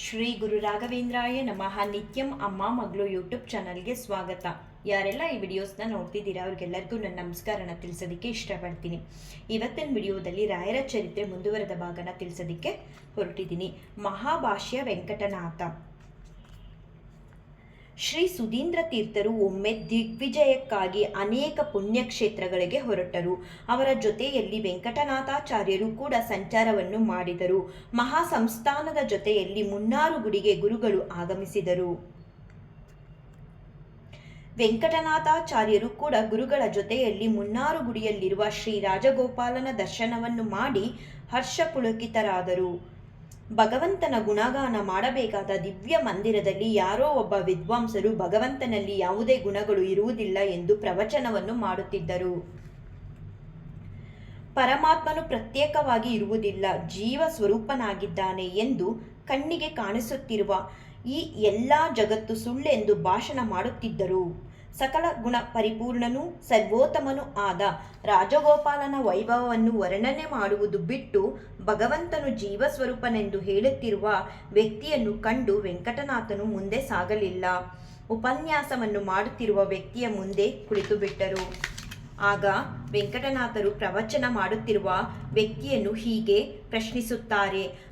ಶ್ರೀ ಗುರು ರಾಘವೇಂದ್ರಾಯ ನಮಃ. ನಿತ್ಯಂ ಅಮ್ಮ ಮಗಳು ಯೂಟ್ಯೂಬ್ ಚಾನಲ್ಗೆ ಸ್ವಾಗತ. ಯಾರೆಲ್ಲ ಈ ವಿಡಿಯೋಸ್ನ ನೋಡ್ತಿದ್ದೀರಾ ಅವ್ರಿಗೆಲ್ಲರಿಗೂ ನನ್ನ ನಮಸ್ಕಾರನ ತಿಳಿಸೋದಕ್ಕೆ ಇಷ್ಟಪಡ್ತೀನಿ. ಇವತ್ತಿನ ವಿಡಿಯೋದಲ್ಲಿ ರಾಯರ ಚರಿತ್ರೆ ಮುಂದುವರೆದ ಭಾಗನ ತಿಳಿಸೋದಕ್ಕೆ ಹೊರಟಿದ್ದೀನಿ. ಮಹಾಭಾಷ್ಯ ವೆಂಕಟನಾಥ. ಶ್ರೀ ಸುಧೀಂದ್ರ ತೀರ್ಥರು ಒಮ್ಮೆ ದಿಗ್ವಿಜಯಕ್ಕಾಗಿ ಅನೇಕ ಪುಣ್ಯಕ್ಷೇತ್ರಗಳಿಗೆ ಹೊರಟರು. ಅವರ ಜೊತೆಯಲ್ಲಿ ವೆಂಕಟನಾಥಾಚಾರ್ಯರು ಕೂಡ ಸಂಚಾರವನ್ನು ಮಾಡಿದರು. ಮಹಾ ಸಂಸ್ಥಾನದ ಜೊತೆಯಲ್ಲಿ ಮುನ್ನಾರು ಗುಡಿಗೆ ಗುರುಗಳು ಆಗಮಿಸಿದರು. ವೆಂಕಟನಾಥಾಚಾರ್ಯರು ಕೂಡ ಗುರುಗಳ ಜೊತೆಯಲ್ಲಿ ಮುನ್ನಾರು ಗುಡಿಯಲ್ಲಿರುವ ಶ್ರೀ ರಾಜಗೋಪಾಲನ ದರ್ಶನವನ್ನು ಮಾಡಿ ಹರ್ಷ ಪುಳಕಿತರಾದರು ಭಗವಂತನ ಗುಣಗಾನ ಮಾಡಬೇಕಾದ ದಿವ್ಯ ಮಂದಿರದಲ್ಲಿ ಯಾರೋ ಒಬ್ಬ ವಿದ್ವಾಂಸರು ಭಗವಂತನಲ್ಲಿ ಯಾವುದೇ ಗುಣಗಳು ಇರುವುದಿಲ್ಲ ಎಂದು ಪ್ರವಚನವನ್ನು ಮಾಡುತ್ತಿದ್ದರು. ಪರಮಾತ್ಮನು ಪ್ರತ್ಯೇಕವಾಗಿ ಇರುವುದಿಲ್ಲ, ಜೀವ ಸ್ವರೂಪನಾಗಿದ್ದಾನೆ ಎಂದು ಕಣ್ಣಿಗೆ ಕಾಣಿಸುತ್ತಿರುವ ಈ ಎಲ್ಲ ಜಗತ್ತು ಸುಳ್ಳೆಂದು ಭಾಷಣ ಮಾಡುತ್ತಿದ್ದರು. ಸಕಲ ಗುಣ ಪರಿಪೂರ್ಣನೂ ಸರ್ವೋತ್ತಮನೂ ಆದ ರಾಜಗೋಪಾಲನ ವೈಭವವನ್ನು ವರ್ಣನೆ ಮಾಡುವುದು ಬಿಟ್ಟು ಭಗವಂತನು ಜೀವಸ್ವರೂಪನೆಂದು ಹೇಳುತ್ತಿರುವ ವ್ಯಕ್ತಿಯನ್ನು ಕಂಡು ವೆಂಕಟನಾಥನು ಮುಂದೆ ಸಾಗಲಿಲ್ಲ. ಉಪನ್ಯಾಸವನ್ನು ಮಾಡುತ್ತಿರುವ ವ್ಯಕ್ತಿಯ ಮುಂದೆ ಕುಳಿತು ಬಿಟ್ಟರು ಆಗ ವೆಂಕಟನಾಥರು ಪ್ರವಚನ ಮಾಡುತ್ತಿರುವ ವ್ಯಕ್ತಿಯನ್ನು ಹೀಗೆ ಪ್ರಶ್ನಿಸುತ್ತಾರೆ.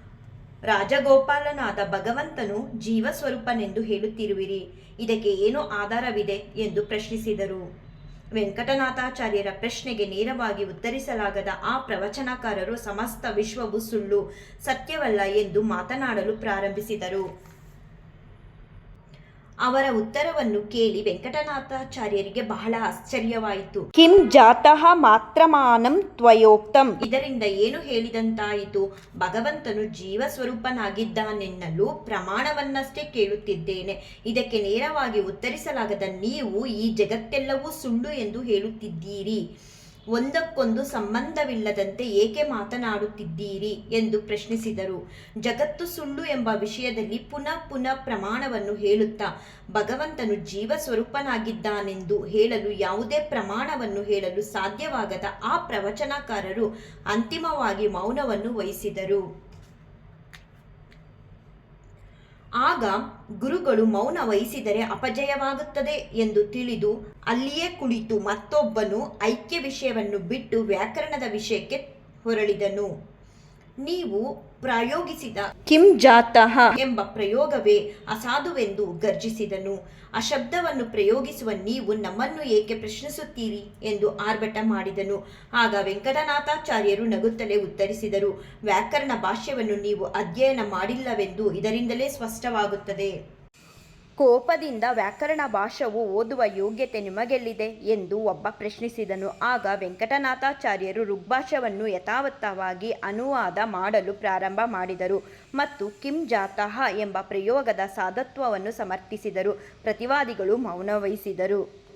ರಾಜಗೋಪಾಲನಾದ ಭಗವಂತನು ಜೀವಸ್ವರೂಪನೆಂದು ಹೇಳುತ್ತಿರುವಿರಿ. ಇದಕ್ಕೆ ಏನು ಆಧಾರವಿದೆ ಎಂದು ಪ್ರಶ್ನಿಸಿದರು. ವೆಂಕಟನಾಥಾಚಾರ್ಯರ ಪ್ರಶ್ನೆಗೆ ನೇರವಾಗಿ ಉತ್ತರಿಸಲಾಗದ ಆ ಪ್ರವಚನಕಾರರು ಸಮಸ್ತ ವಿಶ್ವವು ಸುಳ್ಳು, ಸತ್ಯವಲ್ಲ ಎಂದು ಮಾತನಾಡಲು ಪ್ರಾರಂಭಿಸಿದರು. ಅವರ ಉತ್ತರವನ್ನು ಕೇಳಿ ವೆಂಕಟನಾಥಾಚಾರ್ಯರಿಗೆ ಬಹಳ ಆಶ್ಚರ್ಯವಾಯಿತು. ಕಿಂ ಜಾತಃ ಮಾತ್ರಮಾನಂ ತ್ವಯೋಕ್ತಂ. ಇದರಿಂದ ಏನು ಹೇಳಿದಂತಾಯಿತು? ಭಗವಂತನು ಜೀವ ಸ್ವರೂಪನಾಗಿದ್ದಾನೆನ್ನಲು ಪ್ರಮಾಣವನ್ನಷ್ಟೇ ಕೇಳುತ್ತಿದ್ದೇನೆ. ಇದಕ್ಕೆ ನೇರವಾಗಿ ಉತ್ತರಿಸಲಾಗದ ನೀವು ಈ ಜಗತ್ತೆಲ್ಲವೂ ಸುಳ್ಳು ಎಂದು ಹೇಳುತ್ತಿದ್ದೀರಿ. ಒಂದಕ್ಕೊಂದು ಸಂಬಂಧವಿಲ್ಲದಂತೆ ಏಕೆ ಮಾತನಾಡುತ್ತಿದ್ದೀರಿ? ಎಂದು ಪ್ರಶ್ನಿಸಿದರು. ಜಗತ್ತು ಸುಳ್ಳು ಎಂಬ ವಿಷಯದಲ್ಲಿ ಪುನಃ ಪುನಃ ಪ್ರಮಾಣವನ್ನು ಹೇಳುತ್ತಾ, ಭಗವಂತನು ಜೀವ ಸ್ವರೂಪನಾಗಿದ್ದಾನೆಂದು ಹೇಳಲು ಯಾವುದೇ ಪ್ರಮಾಣವನ್ನು ಹೇಳಲು ಸಾಧ್ಯವಾಗದ ಆ ಪ್ರವಚನಕಾರರು ಅಂತಿಮವಾಗಿ ಮೌನವನ್ನು ವಹಿಸಿದರು. ಆಗ ಗುರುಗಳು ಮೌನ ವಹಿಸಿದರೆ ಅಪಜಯವಾಗುತ್ತದೆ ಎಂದು ತಿಳಿದು ಅಲ್ಲಿಯೇ ಕುಳಿತು ಮತ್ತೊಬ್ಬನು ಐಕ್ಯ ವಿಷಯವನ್ನು ಬಿಟ್ಟು ವ್ಯಾಕರಣದ ವಿಷಯಕ್ಕೆ ಹೊರಳಿದನು. ನೀವು ಪ್ರಯೋಗಿಸಿದ ಕಿಂ ಜಾತಃ ಎಂಬ ಪ್ರಯೋಗವೇ ಅಸಾಧುವೆಂದು ಗರ್ಜಿಸಿದನು. ಆ ಶಬ್ದವನ್ನು ಪ್ರಯೋಗಿಸುವ ನೀವು ನಮ್ಮನ್ನು ಏಕೆ ಪ್ರಶ್ನಿಸುತ್ತೀರಿ ಎಂದು ಆರ್ಭಟ ಮಾಡಿದನು. ಆಗ ವೆಂಕಟನಾಥಾಚಾರ್ಯರು ನಗುತ್ತಲೇ ಉತ್ತರಿಸಿದರು ವ್ಯಾಕರಣ ಭಾಷ್ಯವನ್ನು ನೀವು ಅಧ್ಯಯನ ಮಾಡಿಲ್ಲವೆಂದು ಇದರಿಂದಲೇ ಸ್ಪಷ್ಟವಾಗುತ್ತದೆ. ಕೋಪದಿಂದ ವ್ಯಾಕರಣ ಭಾಷವು ಓದುವ ಯೋಗ್ಯತೆ ನಿಮಗೆಲ್ಲಿದೆ ಎಂದು ಒಬ್ಬ ಪ್ರಶ್ನಿಸಿದನು. ಆಗ ವೆಂಕಟನಾಥಾಚಾರ್ಯರು ಋಗ್ಭಾಷವನ್ನು ಯಥಾವತ್ತವಾಗಿ ಅನುವಾದ ಮಾಡಲು ಪ್ರಾರಂಭ ಮಾಡಿದರು ಮತ್ತು ಕಿಂ ಜಾತಃ ಎಂಬ ಪ್ರಯೋಗದ ಸಾಧತ್ವವನ್ನು ಸಮರ್ಥಿಸಿದರು. ಪ್ರತಿವಾದಿಗಳು ಮೌನ ವಹಿಸಿದರು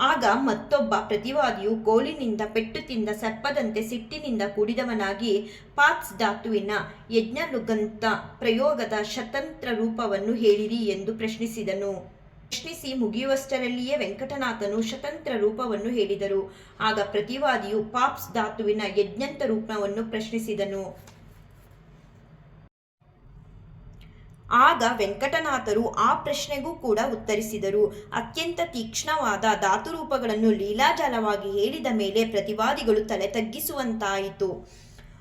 ಆಗ ಮತ್ತೊಬ್ಬ ಪ್ರತಿವಾದಿಯು ಕೋಲಿನಿಂದ ಪೆಟ್ಟು ತಿಂದ ಸರ್ಪದಂತೆ ಸಿಟ್ಟಿನಿಂದ ಕೂಡಿದವನಾಗಿ ಪಾತ್ಸ್ ಧಾತುವಿನ ಯಜ್ಞಲುಗಂತ ಪ್ರಯೋಗದ ಶತಂತ್ರ ರೂಪವನ್ನು ಹೇಳಿರಿ ಎಂದು ಪ್ರಶ್ನಿಸಿದನು. ಪ್ರಶ್ನಿಸಿ ಮುಗಿಯುವಷ್ಟರಲ್ಲಿಯೇ ವೆಂಕಟನಾಥನು ಶತಂತ್ರ ರೂಪವನ್ನು ಹೇಳಿದರು. ಆಗ ಪ್ರತಿವಾದಿಯು ಪಾಪ್ಸ್ ಧಾತುವಿನ ಯಜ್ಞಂತ ರೂಪವನ್ನು ಪ್ರಶ್ನಿಸಿದನು. ಆಗ ವೆಂಕಟನಾಥರು ಆ ಪ್ರಶ್ನೆಗೂ ಕೂಡ ಉತ್ತರಿಸಿದರು. ಅತ್ಯಂತ ತೀಕ್ಷ್ಣವಾದ ಧಾತುರೂಪಗಳನ್ನು ಲೀಲಾಜಾಲವಾಗಿ ಹೇಳಿದ ಮೇಲೆ ಪ್ರತಿವಾದಿಗಳು ತಲೆ ತಗ್ಗಿಸುವಂತಾಯಿತು.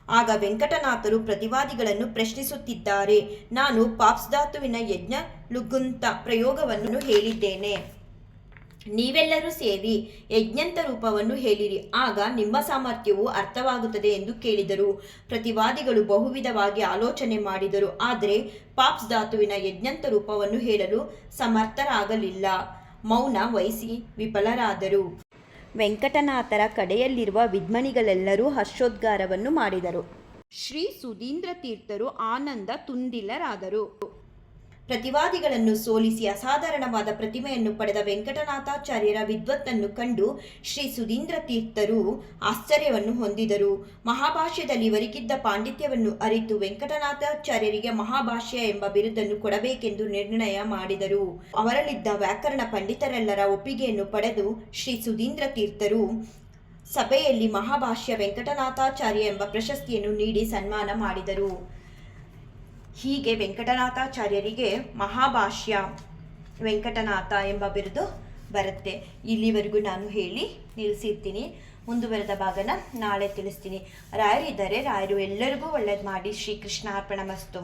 ಆಗ ವೆಂಕಟನಾಥರು ಪ್ರತಿವಾದಿಗಳನ್ನು ಪ್ರಶ್ನಿಸುತ್ತಿದ್ದಾರೆ. ನಾನು ಪಾಪ್ಸ್ ಧಾತುವಿನ ಯಜ್ಞ ಲುಗುಂತ ಪ್ರಯೋಗವನ್ನು ಹೇಳಿದ್ದೇನೆ. ನೀವೆಲ್ಲರೂ ಸೇರಿ ಯಜ್ಞಂತ ರೂಪವನ್ನು ಹೇಳಿರಿ. ಆಗ ನಿಮ್ಮ ಸಾಮರ್ಥ್ಯವು ಅರ್ಥವಾಗುತ್ತದೆ ಎಂದು ಕೇಳಿದರು. ಪ್ರತಿವಾದಿಗಳು ಬಹುವಿಧವಾಗಿ ಆಲೋಚನೆ ಮಾಡಿದರು. ಆದರೆ ಪಾಪ್ಸ್ ಧಾತುವಿನ ಯಜ್ಞಂತ ರೂಪವನ್ನು ಹೇಳಲು ಸಮರ್ಥರಾಗಲಿಲ್ಲ. ಮೌನ ವಹಿಸಿ ವಿಫಲರಾದರು. ವೆಂಕಟನಾಥರ ಕಡೆಯಲ್ಲಿರುವ ವಿದ್ಮನಿಗಳೆಲ್ಲರೂ ಹರ್ಷೋದ್ಗಾರವನ್ನು ಮಾಡಿದರು. ಶ್ರೀ ಸುಧೀಂದ್ರ ತೀರ್ಥರು ಆನಂದ ತುಂದಿಲರಾದರು ಪ್ರತಿವಾದಿಗಳನ್ನು ಸೋಲಿಸಿ ಅಸಾಧಾರಣವಾದ ಪ್ರತಿಮೆಯನ್ನು ಪಡೆದ ವೆಂಕಟನಾಥಾಚಾರ್ಯರ ವಿದ್ವತ್ತನ್ನು ಕಂಡು ಶ್ರೀ ಸುಧೀಂದ್ರ ತೀರ್ಥರು ಆಶ್ಚರ್ಯವನ್ನು ಹೊಂದಿದರು. ಮಹಾಭಾಷ್ಯದಲ್ಲಿ ಒರಿಗಿದ್ದ ಪಾಂಡಿತ್ಯವನ್ನು ಅರಿತು ವೆಂಕಟನಾಥಾಚಾರ್ಯರಿಗೆ ಮಹಾಭಾಷ್ಯ ಎಂಬ ಬಿರುದನ್ನು ಕೊಡಬೇಕೆಂದು ನಿರ್ಣಯ ಮಾಡಿದರು. ಅವರಲ್ಲಿದ್ದ ವ್ಯಾಕರಣ ಪಂಡಿತರೆಲ್ಲರ ಒಪ್ಪಿಗೆಯನ್ನು ಪಡೆದು ಶ್ರೀ ಸುಧೀಂದ್ರ ತೀರ್ಥರು ಸಭೆಯಲ್ಲಿ ಮಹಾಭಾಷ್ಯ ವೆಂಕಟನಾಥಾಚಾರ್ಯ ಎಂಬ ಪ್ರಶಸ್ತಿಯನ್ನು ನೀಡಿ ಸನ್ಮಾನ ಮಾಡಿದರು. ಹೀಗೆ ವೆಂಕಟನಾಥಾಚಾರ್ಯರಿಗೆ ಮಹಾಭಾಷ್ಯ ವೆಂಕಟನಾಥ ಎಂಬ ಬಿರುದು ಬರುತ್ತೆ. ಇಲ್ಲಿವರೆಗೂ ನಾನು ಹೇಳಿ ನಿಲ್ಲಿಸಿರ್ತೀನಿ. ಮುಂದುವರೆದ ಭಾಗನ ನಾಳೆ ತಿಳಿಸ್ತೀನಿ. ರಾಯರಿದ್ದಾರೆ. ರಾಯರು ಎಲ್ಲರಿಗೂ ಒಳ್ಳೇದು ಮಾಡಿ. ಶ್ರೀಕೃಷ್ಣ ಅರ್ಪಣ ಮಸ್ತು